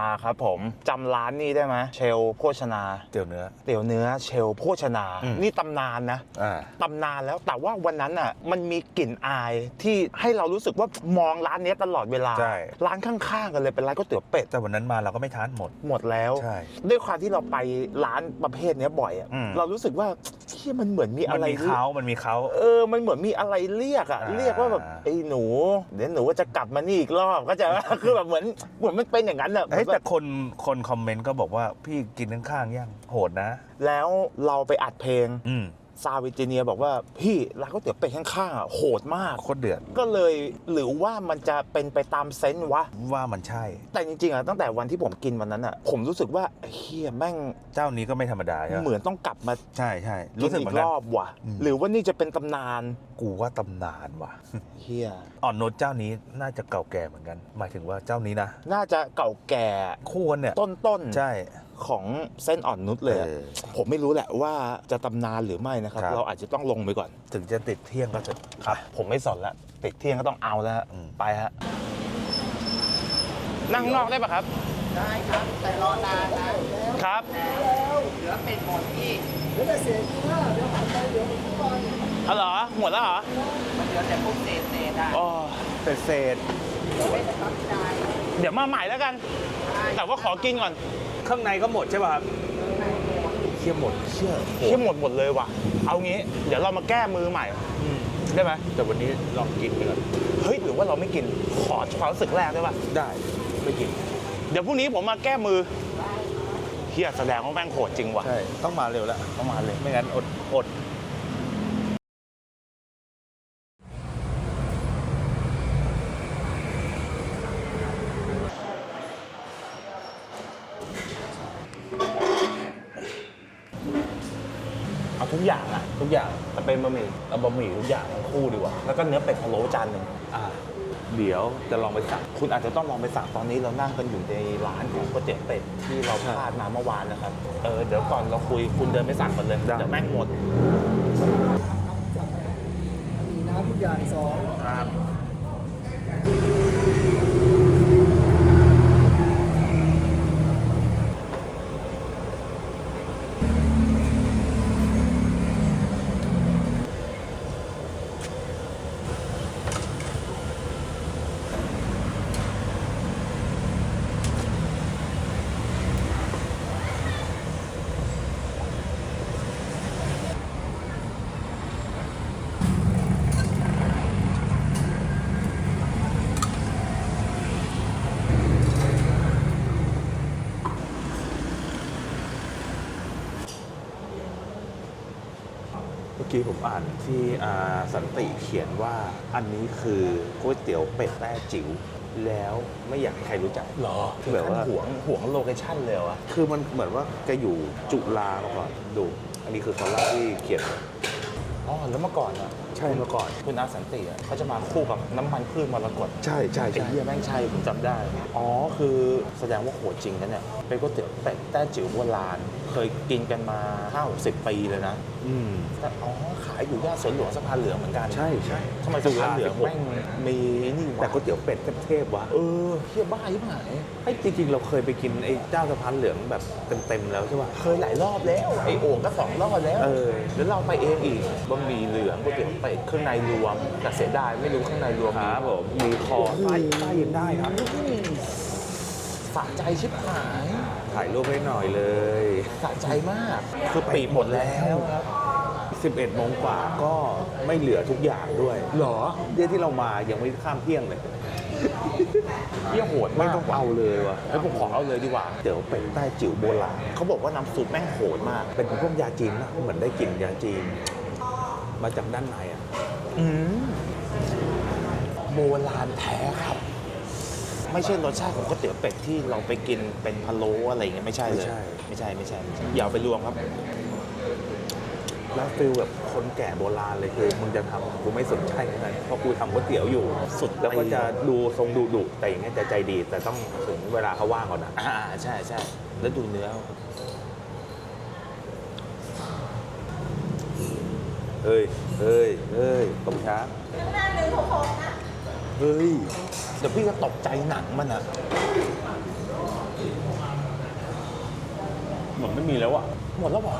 มาครับผมจำร้านนี้ได้ไหมเชลโภชนา เตี๋ยวเนื้อ เตี๋ยวเนื้อเชลโภชนา อืม นี่ตำนานนะ อ่า ตำนานแล้วแต่ว่าวันนั้นอะมันมีกลิ่นอายที่ให้เรารู้สึกว่ามองร้านเนี้ยตลอดเวลา ใช่ ร้านข้างๆกันเลยเป็นร้านก๋วยเตี๋ยวเป็ดแต่วันนั้นมาเราก็ไม่ทานหมด หมดแล้ว ใช่ ด้วยความที่เราไปร้านประเภทเนี้ยบ่อยอะอืม เรารู้สึกว่าที่มันเหมือนมีมัอะไรมีเขามันมีเขา เออมันเหมือนมีอะไรเรียกอะอ่า เรียกว่าแบบไอ้หนู เดี๋ยวหนูว่าจะกลับมานี่อีกรอบก็จะ คือแบบเหมือนเหมือนมันเป็นอย่างนั้นอะเฮ้ยแบบแต่คนคนคอมเมนต์ก็บอกว่าพี่กินข้างๆยังโหดนะ แล้วเราไปอัดเพลงอืม ซาวิจิเนียบอกว่าพี่ร้านก๋วยเตี๋ยวเป็ดข้างๆอะโหดมากโคตรเดือด ก็เลยหรือว่ามันจะเป็นไปตามเซนส์วะ ว่ามันใช่ แต่จริงๆอะตั้งแต่วันที่ผมกินวันนั้นอะผมรู้สึกว่าเฮียแม่งเจ้านี้ก็ไม่ธรรมดาใช่ไหมเหมือนต้องกลับมาใช่ใช่กิรู้นสึกอีเหมือกนกัรนอบว่ะ อืม หรือว่านี่จะเป็นตำนานกูว่าตำนานว่ะ เฮียอ่อนนุชเจ้านี้น่าจะเก่าแก่เหมือนกัน หมายถึงว่าเจ้านี้นะน่าจะเก่าแก่คู่กันเนี่ยต้นๆ ใช่ของเส้นอ่อนนุชเลยอะเออ ผมไม่รู้แหละว่าจะตำนานหรือไม่นะครับ ครับ เราอาจจะต้องลงไปก่อน ถึงจะติดเที่ยงก็เถอะ ครับผมไม่สนละติดเที่ยงก็ต้องเอาแล้วฮะอืม ไปฮะนั่งนอกได้ปะครับ ได้ครับ แต่รอนานนะครับ เหลือเป็ดหมดพี่เอาเหรอหมดแล้วเหรอมันเหลือแต่พวกเศษเศษๆอะอ๋อเป็ดเศษไม่ได้ตั้งใจเดี๋ยวมาใหม่แล้วกัน แต่ว่าขอกินก่อน ข้างในก็หมดใช่ป่ะครับเที่ยหมดเชื่อโหที่หมดหมดเลยว่ะ เอางี้ เดี๋ยวเรามาแก้มือใหม่ อืมได้ไหมแต่วันนี้ลองกินไปก่อนเฮ้ยหรือว่าเราไม่กิน ขอความรู้สึกแรกได้ปะได้ไม่กินเดี๋ยวพรุ่งนี้ผมมาแก้มือเฮียแสดงว่าแม่งโหดจริงว่ะ ใช่ต้องมาเร็วแล้วต้องมาเลยไม่งั้นอดอด เอาทุกอย่างอะทุกอย่างแต่เป็นบะหมี่เอาบะหมี่ทุกอย่างคู่ดีกว่า แล้วก็เนื้อเป็ดพะโล้จานหนึ่งอ่าเดี๋ยวจะลองไปสั่งคุณอาจจะต้องลองไปสั่งตอนนี้เรานั่งกันอยู่ในร้านของก๋วยเตี๋ยวเป็ดที่เราใช่พลาดมาเมื่อวานนะครับเออเดี๋ยวก่อนเราคุยคุณเดินไปสั่งกันเลยได้เดี๋ยวแม่งหมดมีน้ำทุกอย่างสอง ครับ กี้ผมอ่านที่อ่าสันติเขียนว่าอันนี้คือก๋วยเตี๋ยวเป็ดแต้จิ๋วแล้วไม่อยากให้ใครรู้จัก หรอคือแบบว่าหวงหวงโลเคชั่นเลยเหรอวะคือมันเหมือนว่าแกอยู่จุฬามาก่อนดู อันนี้คือคอลัมน์ที่เขียน อ๋อแล้วเมื่อก่อนอะ ใช่เมื่อก่อนคุณอาสันติอะเขาจะมาคู่กับน้ำมันพืชมรกตใช่ใช่ไอ้ใช่เหี้ยแม่งใช่ผมจำได้ อ๋อคือแสดงว่าโหดจริงนะเนี่ยเป็นก๋วยเตี๋ยวเป็ดแต้จิ๋วโบราณ เคยกินกันมา5 60ปีเลยนะอืมแต่อ๋อขายอยู่ย่านสวนหลวงสะพานเหลืองเหมือนกันใช่ใช่ทำไมสะพานเหลืองแม่งมีนี่วะแต่ก๋วยเตี๋ยวเป็ดเทพๆว่ะเออเฮียบ้ายิ่งหายไอ้ยจริงๆ เราเคยไปกินไอ้เจ้าสะพานเหลืองแบบเต็มๆแล้วใช่ป่ะ เคยหลายรอบแล้วไอโอ่งก็สองรอบแล้วเออ แล้วเราไปเองอีกบะหมี่เหลืองก๋วยเตี๋ยวเป็ดเครื่องในรวมแต่เสียดายไม่รู้ข้างในรวมคมีรับผม มีคอไส้ไส้ยังได้ครับสะใจชิบหายถ่ายรูปให้หน่อยเลย สะใจมาก คือปีหมดแล้วครับ11โมงกว่าก็ไม่เหลือทุกอย่างด้วยหรอเดือนที่เรามายังไม่ข้ามเที่ยงเลยเฮียโหดไม่มากต้องว่ะเอาเลยว่ะเฮ้ยผมขอเอาเลยดีกว่าเดี๋ยวเป็ดใต้จิ๋วโบราณเขาบอกว่าน้ำซุปแม่งโหดมาก เป็นพวกยาจีนนะเหมือนได้กลิ่นยาจีน มาจากด้านใน อะอืมโบราณแท้ครับ ไม่ใช่รสชาติของก๋วยเตี๋ยวเป็ดที่เราไปกินเป็นพะโล้อะไรอย่างเงี้ยไม่ใช่เลยไม่ใช่ไม่ใช่ไม่ใช่อย่าเอาไปรวมครับ แล้วฟิลแบบคนแก่โบราณเลยคือมึงจะทำกูไม่สนใจอะไรเพราะกูทำก๋วยเตี๋ยวอยู่ สุดแล้วก็ตีจะดูทรงดูดุแต่อย่างเงี้ยจะใจดี แต่ต้องถึงเวลาเขาว่างก่อนนะอ่าใช่ใช่แล้วดูเนื้อ เฮ้ยเฮ้ยเฮ้ยตบช้าเฮ้ย เดี๋ยวพี่จะตกใจหนังมันอะมือนไม่มีแล้วอะหมดแล้วเหรอ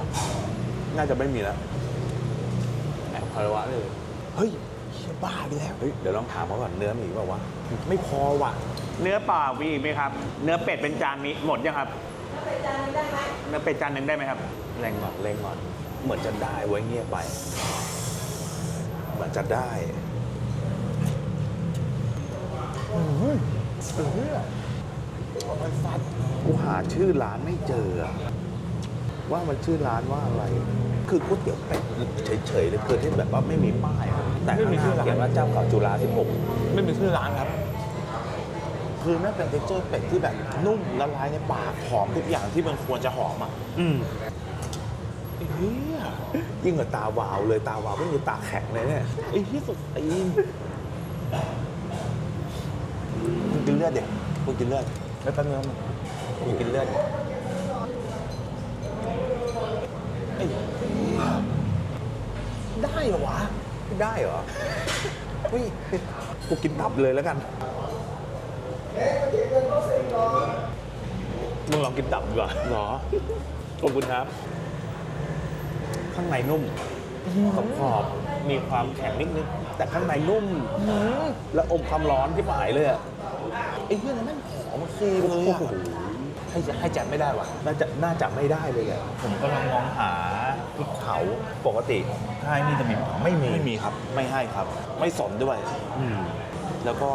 น่าจะไม่มีแล้วแอบคารวะเลย เฮ้ยเฮียบ้าไปแล้ว เฮ้ย เดี๋ยวลองถามเขาก่อนเนื้อมีอีกเปล่าวะ ไม่พอว่ะ เนื้อเปล่ามีอีกไหมครับ เนื้อเป็ดเป็นจานมีหมดยังครับเนื้อเป็ดจานหนึ่งได้ไหมครับ แรงก่อนแรงก่อน เหมือนจะได้ไว้เงียบไป เหมือนจะได้เออมันฟัดกูหาชื่อร้านไม่เจออะว่ามันชื่อร้านว่าอะไร คือก๋วยเตี๋ยวเป็ดเฉยๆเลยคือที่แบบว่าไม่มีป้ายอะแต่ข้างหน้าเขียนว่าเจ้าเก่าจุฬา16ไม่มีชื่อร้านครับคือแม่งเป็นเท็กเจอร์เป็ดที่แบบนุ่มละลายในปากหอมทุกอย่างที่มันควรจะหอมอะ อืมไอ้ เฮียยิ่งกว่าตาวาวเลยตาวาวไม่มีตาแข็งเลยเนี่ยไอ้เฮียสุดตีนคุณกินเลือดเดี๋ยวคุณกินเลือดไม่แป๊บนึงนะคุณกินเลือดดิไอ้เหี้ยได้เหรอวะได้เหรอเฮ้ยกูกินตับเลยแล้วกันมึงลองกินตับดีกว่าเหรอขอบคุณครับ ข้างในนุ่มขอบขอบๆมีความแข็งนิดนึงแต่ข้างในนุ่ม แล้วอมความร้อนที่หมายเลยอะไอ้เรื่องนั้นแม่งหอมครีมเลยโอ้อะโหให้จะให้แจกไม่ได้ว่ะน่าจะน่าจะไม่ได้เลยอะผมกำลังมองหาพริกเผาปกติถ้าไอ้นี่จะมีเผาไม่มีไม่มีครับ ไม่ให้ครับ ไม่สนด้วยอืมแล้วก็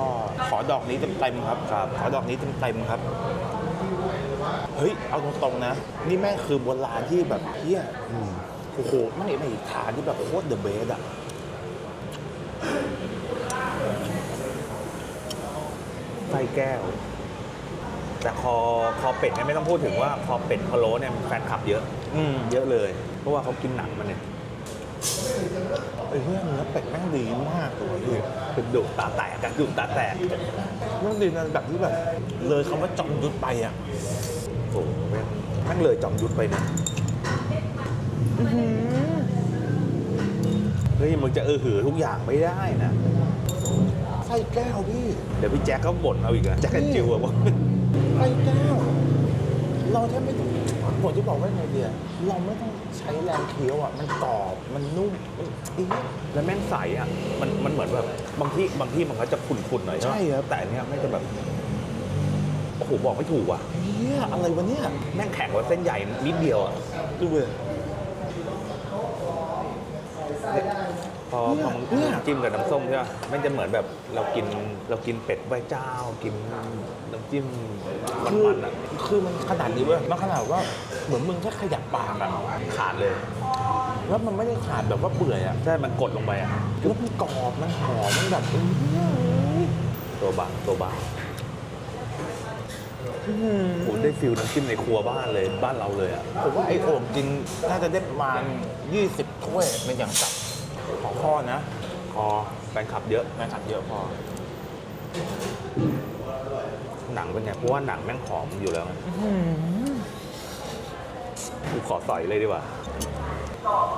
ขอดอกนี้เต็มๆครับครับ ขอดอกนี้เต็มๆครับเฮ้ยเอาตรงๆนะ นี่แม่งคือโบราณที่แบบเฮียอืม โอ้โหไม่ไม่อีกฐานที่แบบโคตรเดอะเบสอะไส้แก้ว แต่คอคอเป็ดเนี่ยไม่ต้องพูดถึงว่าคอเป็ดพะโล้เนี่ยแฟนคลับเยอะ อืมเยอะเลย เพราะว่าเขากินหนังมันเนี่ยไอ้เรื่องเนื้อเป็ดแม่งดีมากเลยพี่คือดุตาแตกกันดุตาแตกแม่งดีในแบบที่แบบ เลยคำว่าจอมยุทธไปอะโอ้โหแม่งแม่งเลยจอมยุทธไปนะ เฮ้ยมึงจะเออหือทุกอย่างไม่ได้นะไส้แก้วพี่เดี๋ยวพี่แจ็คเขาบ่นเอาอีกนะแจ็คกันจิวอะบอกไส้แก้ว เราแทบไม่ต้องผมจะบอกว่าไงเดียเราไม่ต้องใช้แรงเคี้ยวอะ มันกรอบมันนุ่มมันอีแล้วแม่งใสอะ มันมันเหมือนแบบบางที่บางที่มันก็จะขุ่นๆหน่อยใช่ไหมครับ แต่อันเนี้ยไม่งจะแบบโอ้โหบอกไม่ถูกอะ เฮียอะไรวะเนี่ย แม่งแข็งกว่าเส้นใหญ่นิดเดียวอะ ดูเลย พอเนี่ยพอมึงเนี่ยจิ้มกับน้ำส้มใช่ป่ะมันจะเหมือนแบบเรากินเรากินเป็ดไหว้เจ้า กินน้ำจิ้มคือมันๆอะคือมันขนาดนี้เว้ยมันขนาดว่าเหมือนมึงแค่ขยับปากอะขาดเลย แล้วมันไม่ได้ขาดแบบว่าเปื่อยอะใช่มันกดลงไปอะแล้วมันกรอบมันหอมมันแบบอื้อหือตัวบางตัวบางอื้อหือผมได้ฟิลน้ำจิ้มในครัวบ้านเลยบ้านเราเลยอะผมว่าไอ้โอ่งกินน่าจะได้ประมาณ 20ถ้วยเป็นอย่างต่ำของ พ่อนะคอแฟนคลับเยอะแม่ขัดเยอะพอ หนังเป็นไงเพราะว่าหนังแม่งหอมอยู่แล้วไงกูขอสอยเลยดีกว่า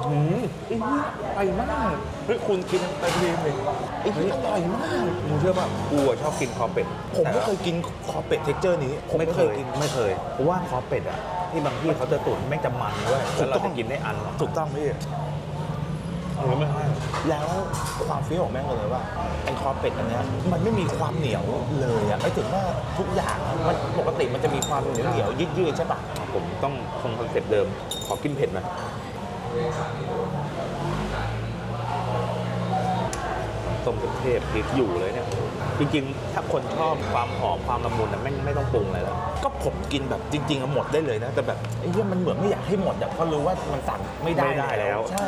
อืมไอ้นี่อร่อยมากเฮ้ยคุณกินไปทีเลยไอ้นี่อร่อยมากมึงเชื่อป่ะกูอะชอบกินคอเป็ดผมไม่แต่เคยกินคอเป็ดเท็กเจอร์นี้ผมไม่ไม่เคเคยยกินไม่เคยเพราะว่าคอเป็ดอะที่บางที่เขาจะตุ๋นแม่งจะมันด้วยถูแล้วกต้องเราจะกินได้อันถูกต้องพี่ หรือไม่ใช่แล้วความเฟี้ยวของแม่งเลยว่าไอ้คอเป็ดอันเนี้ยมันไม่มีความเหนียวเลยอะไม่ถึงว่าทุกอย่างอะมันปกติมันจะมีความเหนียวเหนียวๆยืดๆใช่ปะผมต้องคงคอนเซ็ปต์เดิม ขอกินเผ็ดหน่อยต้มเทพพริกอยู่เลยเนี่ย จริงๆ ถ้าคนชอบความหอมความละมุนนะแม่งไม่ต้องปรุงอะไรแล้ว ก็ผมกินแบบจริงๆอะหมดได้เลยนะ แต่แบบไอ้เหี้ยมันเหมือนไม่อยากให้หมดอะเพราะรู้ว่ามันสั่งไม่ได้ไม่ได้แล้ว ใช่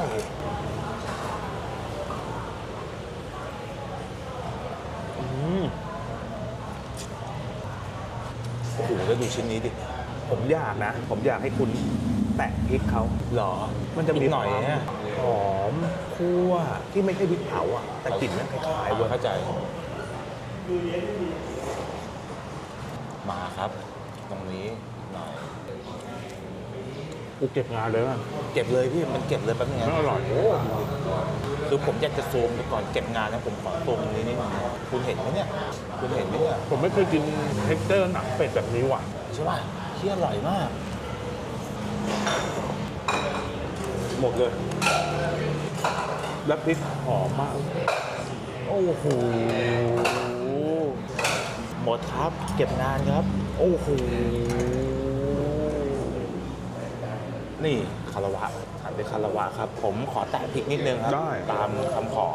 อืมโอ้โหแล้วดูชิ้นนี้ดิ ผมอยากนะ ผมอยากให้คุณแตะพริกเขาหรอ มันจะมีอีกหน่อยความเนี่ยหอมคั่วที่ไม่ใช่พริกเผาอะ แต่กลิ่นมันคล้ายๆเว้ยเข้าใจ มาครับ ตรงนี้อีกหน่อยกูเก็บงานเลยอะ เก็บเลยพี่ มันเก็บเลยแป๊บนึงนะไม่อร่อย คือผมอยากจะซูมไปก่อนเก็บงานนะผมขอซูมตรงนี้นิดนึงคุณเห็นไหมเนี่ย คุณเห็นไหมเนี่ยผมไม่เคยกินเท็กเจอร์หนังเป็ดแบบนี้ว่ะใช่ป่ะเที่ยอร่อยมาก หมดเลย แล้วพริกหอมมาก โอ้โห หมดครับ เก็บงานครับ โอ้โห นี่คารวะ หันไปคารวะครับ ผมขอแตะพริกนิดนึงครับ ได้ ตามคำขอ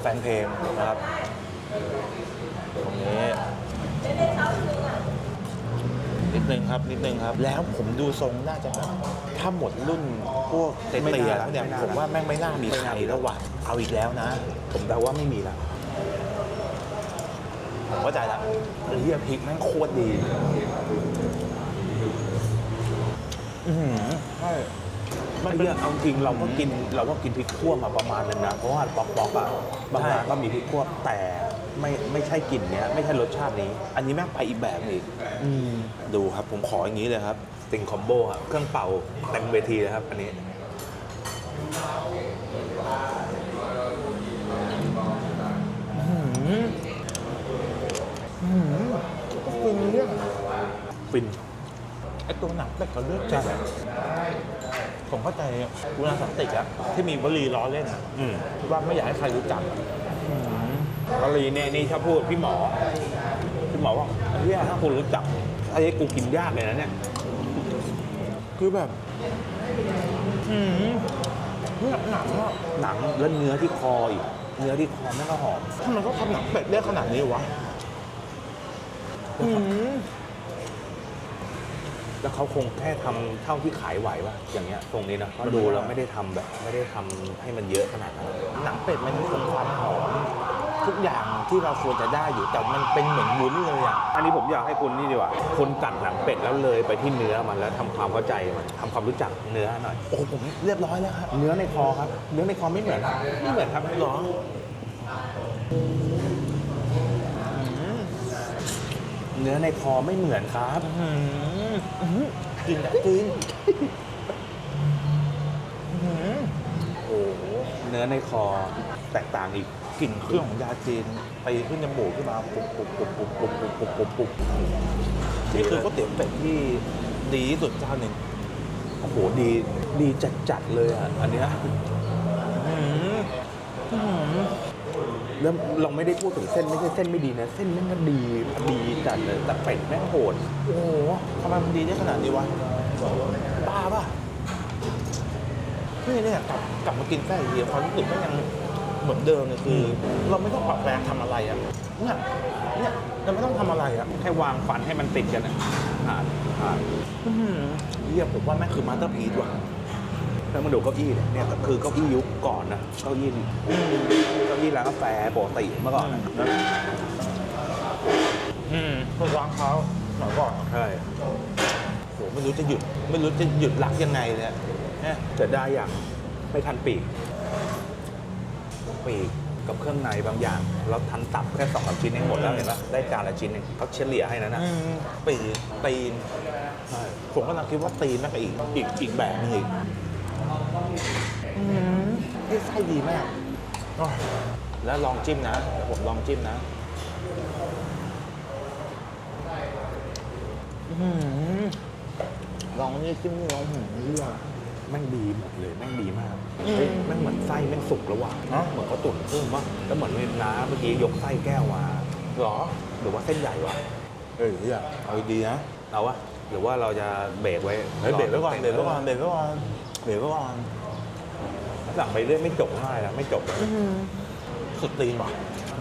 แฟนเพลงนะครับ ตรงนี้ นิดนึงครับนิดนึงครับ แล้วผมดูทรงน่าจะแบบถ้าหมดรุ่นพวกเตไม่เตียน่าแล้วเนี่ยไม่น่า ผมว่าแม่งไม่น่ามีไม่ใครน่ามีแล้วว่ะเอาอีกแล้วนะ ผมเดาว่าไม่มีละผมเข้าใจละเฮียพริกแม่งโคตรดี อือหือใช่ มันเรื่องเอาจริงเราก็กินเราก็กินพริกคั่วมาประมาณนึงนะเพราะว่าป๊อกป๊อกๆอะบางร้านก็มีพริกคั่วแต่ไม่ไม่ใช่กลิ่นเนี้ยไม่ใช่รสชาตินี้ อันนี้แม่งไปอีกแบบหนึงดูครับผมขออย่างนี้เลยครับติงคอมโบครับเครื่องเป่าเต็มเวทีเลยครับ อันนี้ฟินเรื่องฟินไอตัวหนังเป็ดกับเลือดจัดอะ ผมเข้าใจกุณาสันติอะที่มีวลีล้อเล่นอะอืมว่าไม่อยากให้ใครรู้จักอะกะหรี่เนี่ยนี่ถ้าพูดพี่หมอ พี่หมอว่าเฮียถ้าคุณรู้จักไอ้กูกินยากเลยนะเนี่ย คือแบบอืมเนี่ยหนังอะหนังแล้วเนื้อที่คออีกเนื้อที่คอแม่งก็หอม ทำไมเขาทำหนังเป็ดได้ขนาดนี้วะอืม แล้วเขาคงแค่ทำเท่าที่ขายไหววะอย่างเงี้ยตรงนี้นะก็ดูแล้วไม่ได้ทำแบบ ไม่ได้ทำให้มันเยอะขนาดนั้นหนังเป็ดมันมีความหอมทุกอย่างที่เราควรจะได้อยู่แต่มันเป็นเหมือนวุ้นเลยอะอันนี้ผมอยากให้คุณนี่ดีกว่าคนกัดหนังเป็ดแล้วเลยไปที่เนื้อมันแล้วทำความเข้าใจมันทำความรู้จักเนื้อหน่อย โอ้โหผมเรียบร้อยแล้วครับเนื้อในคอครับ เนื้อในคอไม่เหมือนครับไม่เหมือนครับหรอ เนื้อในคอไม่เหมือนครับอืมอื้อหือกินอะกินอื้อหือโอ้โหเนื้อในคอแตกต่างอีกกลิ่นเครื่องของยาจีนไปขึ้นจมูกขึ้นมาปุบปุบปุบปุบปุบปุบปุบปุบปุบนี่คือก๋วยเตี๋ยวเป็ดที่ดีที่สุดเจ้าหนึ่งโอ้โหดีดีจัดจัดๆเลยอะอันเนี้ย อื้อหืออื้อหือ แล้วเราไม่ได้พูดถึงเส้นไม่ใช่เส้นไม่ดีนะ เส้นแม่งก็ดีดีจัดเลยแต่เป็ดแม่งโหดโอ้โหทำไมมันดีได้ขนาดนี้วะบ้าป่ะนี่เนี่ยกลับกลับมากินไส้เฮียความรู้สึกก็ยังเหมือนเดิมเลยคือ เราไม่ต้องปรับแปลงทำอะไรอะเนี่ยเนี่ยเราไม่ต้องทำอะไรอะแค่วางฟันให้มันติดกันอะผ่านผ่านอื้อหือเฮียผมว่าแม่งคือมาสเตอร์พีซว่ะ แล้วมาดูเก้าอี้เนี่ยเนี่ยก็คือเก้าอี้ยุคก่อนนะเก้าอี้เก้าอี้ร้านกาแฟปกติเมื่อก่อนนะอืมเพื่อวางเขาหน่อยก่อนใช่โหไม่รู้จะหยุด ไม่รู้จะหยุดรักยังไงเลยอะเนี่ยจะได้อย่างไม่ทันปีกปีกกับเครื่องในบางอย่าง เราทันตับแค่สองสามชิ้นเองหมดแล้วเห็นปะได้จานละชิ้นเองเขาเฉลี่ยให้นั้นนะอืมปีกตีนใช่ผมกำลังคิดว่าตีนนั่นก็อีกอีกอีกแบบหนึงอีก อืมที่ไส้ดีมากอ้าวแล้วลองจิ้มนะเดี๋ยวผมลองจิ้มนะอื้อหือลองนี่จิ้มนี่ลองหืมเรื่อง แม่งดีหมดเลยแม่งดีมากอืม เฮ้ยแม่งเหมือนไส้แม่งสุกแล้วว่ะฮะเหมือนเขาตุ๋นเพิ่มว่ะแล้วเหมือนเวลาเมื่อกี้ยกไส้แก้วมาหรอ หรือว่าเส้นใหญ่วะเอ้ยเรื่องเอาดีๆนะเอาวะหรือว่าเราจะเบรกไว้เฮ้ยเบรกไว้ก่อนเบรกไว้ก่อนเบรกไว้ก่อนเบรกไว้ก่อน สั่งไปเรื่อยไม่จบง่ายนะไม่จบสุดตีนว่ะ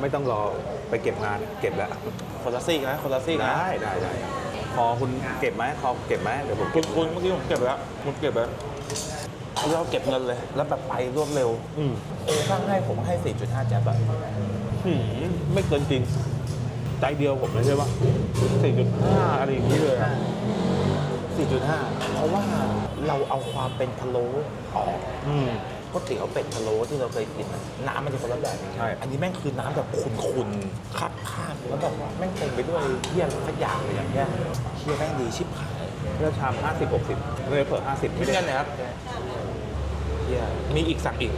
ไม่ต้องรอไปเก็บงานเก็บแล้วคนละซีกนะคนละซีกนะได้ได้ได้พอคุณเก็บไหมพอเก็บไหมเดี๋ยวผมคุณคุณเมื่อกี้ผมเก็บไปแล้วผมเก็บไปแล้วเราเก็บเงินเลย แล้วแบบไปรวดเร็วอืมเอช่างให้ผมให้ 4.5แจ๊บอะหืมไม่เกินจริง ใจเดียวผมเลยใช่ปะสี่จุดห้าอะไรอย่างนี้เลยอะ4.5 เพราะว่าเราเอาความเป็นพะโล้ออก อืม ก๋วยเตี๋ยวเป็ดพะโล้ที่เราเคยกินอะน้ำมันจะคนละแบบใช่ อันนี้แม่งคือน้ำแบบขุ่นๆคักคากแล้วแบบว่าแม่งเต็มไปด้วยเยี่ยอะไรสักอย่างเลยอย่างเงี้ยเฮียแม่งดีชิบหาย เลือกชาม 50 60เลยเผื่อ50คิไม่ดได้เงินนะครับเฮียมีอีกสั่งอีก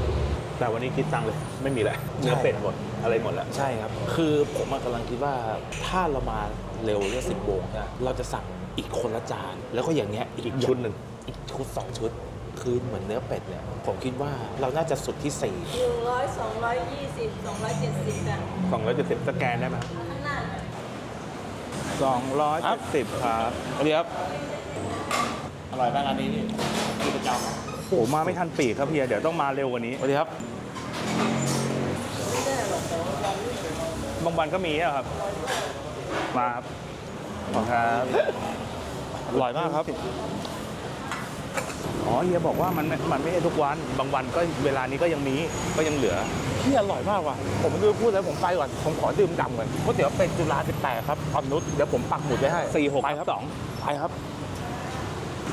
แต่วันนี้คิดตังค์เลยไม่มีแล้วเนื้อเป็ดหมดอะไรหมดแล้ว ใช่ครับ คือผมอะกำลังคิดว่าถ้าเรามาเร็วเรื่องสิบโมงนะเราจะสั่งอีกคนละจาน แล้วก็อย่างเงี้ยอีกชุดหนึ่ง อีกชุดสองชุด คือเหมือนเนื้อเป็ดเนี่ยผมคิดว่าเราน่าจะสุดที่สี่หนึ่งร้อยสองร้อยยี่สิบสองร้อยเจ็ดสิบอะสองร้อยเจ็ดสิบสแกนได้ไหมครับข้างหน้าสองร้อยเจ็ดสิบครับสวัสดีครับอร่อยมากร้านนี้นี่คือประจโอ้มาไม่ทันปีกครับเฮียเดี๋ยวต้องมาเร็วกว่านี้ำสวัสดีครับบางวันก็มีอะครับ มาครับขอบคุณครับอร่อยมากครับ อ๋อเฮียบอกว่ามันมันไม่ใช่ทุกวัน บางวันก็เวลานี้ก็ยังมีก็ยังเหลือพี่อร่อยมากว่ะ ผมไม่รู้จะพูดแล้วผมไปก่อน ผมขอดื่มดำก่อนก๋วยเตี๋ยวเป็ดจุฬา18 ครับออมนุชเดี๋ยวผมปักหมุดไว้ให้สี่หกไปครับสองไปครับ